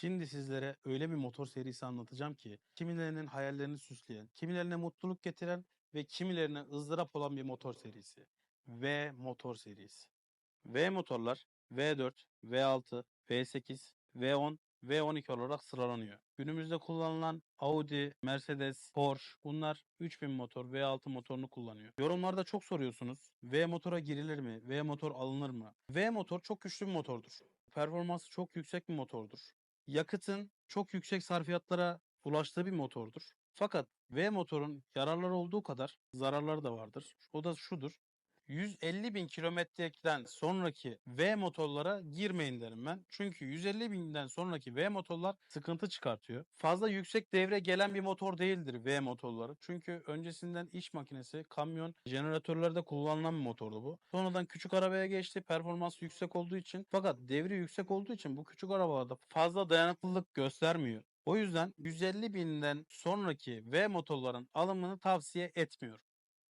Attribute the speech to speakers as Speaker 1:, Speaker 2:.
Speaker 1: Şimdi sizlere öyle bir motor serisi anlatacağım ki kimilerinin hayallerini süsleyen, kimilerine mutluluk getiren ve kimilerine ızdırap olan bir motor serisi. V motor serisi. V motorlar V4, V6, V8, V10, V12 olarak sıralanıyor. Günümüzde kullanılan Audi, Mercedes, Porsche bunlar 3000 motor V6 motorunu kullanıyor. Yorumlarda çok soruyorsunuz. V motora girilir mi? V motor alınır mı? V motor çok güçlü bir motordur. Performansı çok yüksek bir motordur. Yakıtın çok yüksek sarfiyatlara ulaştığı bir motordur. Fakat V motorun yararları olduğu kadar zararları da vardır. O da şudur. 150 bin kilometreden sonraki V motorlara girmeyin derim ben. Çünkü 150 binden sonraki V motorlar sıkıntı çıkartıyor. Fazla yüksek devre gelen bir motor değildir V motorları. Çünkü öncesinden iş makinesi, kamyon, jeneratörlerde kullanılan bir motordu bu. Sonradan küçük arabaya geçti. Performans yüksek olduğu için. Fakat devri yüksek olduğu için bu küçük arabalarda fazla dayanıklılık göstermiyor. O yüzden 150 binden sonraki V motorların alımını tavsiye etmiyorum.